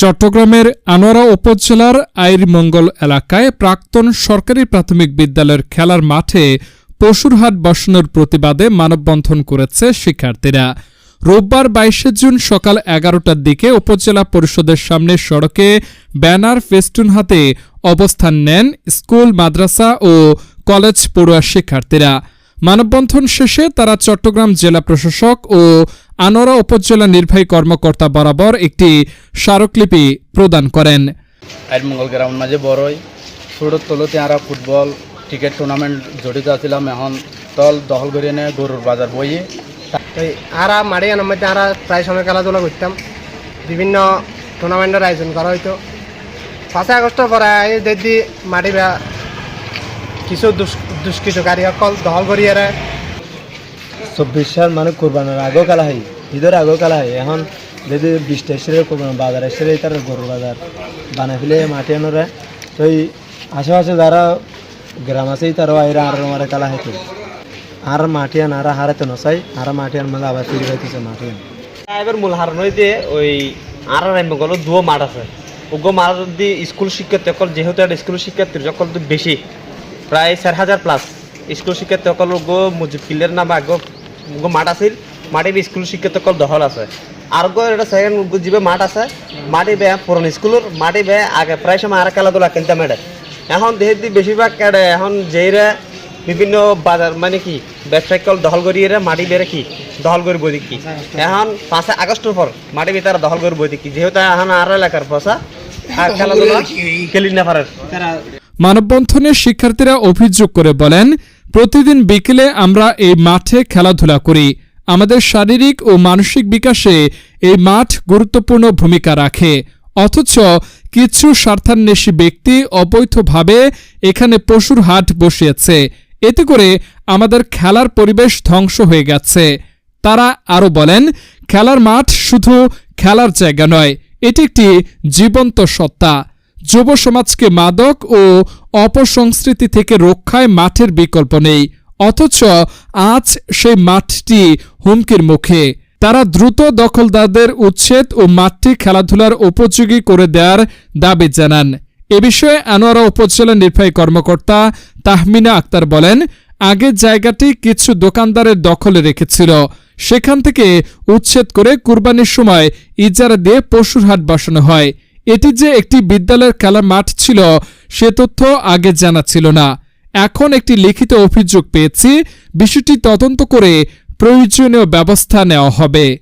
চট্টগ্রামের আনোয়ারা উপজেলার আইরমঙ্গল এলাকায় প্রাক্তন সরকারি প্রাথমিক বিদ্যালয়ের খেলার মাঠে পশুর হাট বসানোর প্রতিবাদে মানববন্ধন করেছে শিক্ষার্থীরা। রোববার বাইশে জুন সকাল এগারোটার দিকে উপজেলা পরিষদের সামনে সড়কে ব্যানার ফেস্টুন হাতে অবস্থান নেন স্কুল, মাদ্রাসা ও কলেজ পড়ুয়া শিক্ষার্থীরা। মানববন্ধন শেষে তারা চট্টগ্রাম জেলা প্রশাসক ও আনোয়ারা উপজেলা নির্বাহী কর্মকর্তা বরাবর একটি স্মারকলিপি প্রদান করেন। আইন মঙ্গল গ্রাউন্ড মাঝে বড়ই ছোটোর তলতে আরা ফুটবল ক্রিকেট টুর্নামেন্ট জড়িত আছিলাম। এখন দল দখল করে এনে গরুর বাজার বইয়ে। আরা মাঠে আনার মধ্যে আরা প্রায় সময় খেলাধুলা করতাম। বিভিন্ন টুর্নামেন্টের আয়োজন করা হইতো। পাঁচই আগস্টের পরে দেখি মাটি বা কিছু দুষ দুষ্কৃতকারী সকল দখল করিয়ে চব্বিশ সাল মানে কোরবানের আগেও খেলা হয় ঈদের আগেও কালা হয় এখন যদি বিশটা এসে কোরবান বাজার এসে তার গরুর বাজার বানাই ফেলে মাটি আনোরে তো এই আশেপাশে যারা গ্রাম আছে তারাও আইরা আর মারে খেলা হইতো আর মাটি আন আর হারাতে নসাই আর মাটি আন মানে আবার ফিরে মাটি আন। এবার মূল হার নইতে ওই আর আর এমন গেল দুও মাঠ আছে। ওগো মাঠ দি স্কুল শিক্ষার্থী সকল যেহেতু একটা স্কুল শিক্ষার্থী সকল তো বেশি প্রায় চার হাজার প্লাস স্কুল শিক্ষার্থী সকল গো মুজিব ফিল্ডের নাম আগো মাঠ আছিল মাঠে স্কুল শিক্ষার্থী সকল দখল আছে। আর গো, এটা সেকেন্ড যিবে মাঠ আছে। মাটি বে পুরনো স্কুলের মাটি বে আগে প্রায় সময় আর খেলাধুলা কিনতাম এটা এখন দেহের বেশিরভাগ কেডে এখন যেইরা বিভিন্ন বাজার মানে কি, ব্যবসায়িক দখল করি এরা, মাটি বেড়ে কি, দখল করে বই কি। এখন পাঁচে আগস্টের পর মাটি ভিতরে দখল করে বই কি। যেহেতু এখন আর এলাকার পয়সা আর খেলাধুলা খেলি না পারে মানববন্ধনে শিক্ষার্থীরা অভিযোগ করে বলেন প্রতিদিন বিকেলে আমরা এই মাঠে খেলাধুলা করি। আমাদের শারীরিক ও মানসিক বিকাশে এই মাঠ গুরুত্বপূর্ণ ভূমিকা রাখে। অথচ কিছু স্বার্থান্বেষী ব্যক্তি অবৈধভাবে এখানে পশুর হাট বসিয়েছে। এতে করে আমাদের খেলার পরিবেশ ধ্বংস হয়ে গেছে। তারা আরও বলেন, খেলার মাঠ শুধু খেলার জায়গা নয়, এটি একটি জীবন্ত সত্তা। যুব সমাজকে মাদক ও অপসংস্কৃতি থেকে রক্ষায় মাঠের বিকল্প নেই। অথচ আজ সেই মাঠটি হুমকির মুখে। তারা দ্রুত দখলদারদের উচ্ছেদ ও মাঠটি খেলাধুলার উপযোগী করে দেওয়ার দাবি জানান। এ বিষয়ে আনোয়ারা উপজেলা নির্বাহী কর্মকর্তা তাহমিনা আক্তার বলেন আগের জায়গাটি কিছু দোকানদারের দখলে রেখেছিল। সেখান থেকে উচ্ছেদ করে কুরবানির সময় ইজারা দিয়ে পশুর হাট বসানো হয়। এটি যে একটি বিদ্যালয়ের খেলার মাঠ ছিল, সে তথ্য আগে জানা ছিল না। এখন একটি লিখিত অভিযোগ পেয়েছি। বিষয়টি তদন্ত করে প্রয়োজনীয় ব্যবস্থা নেওয়া হবে।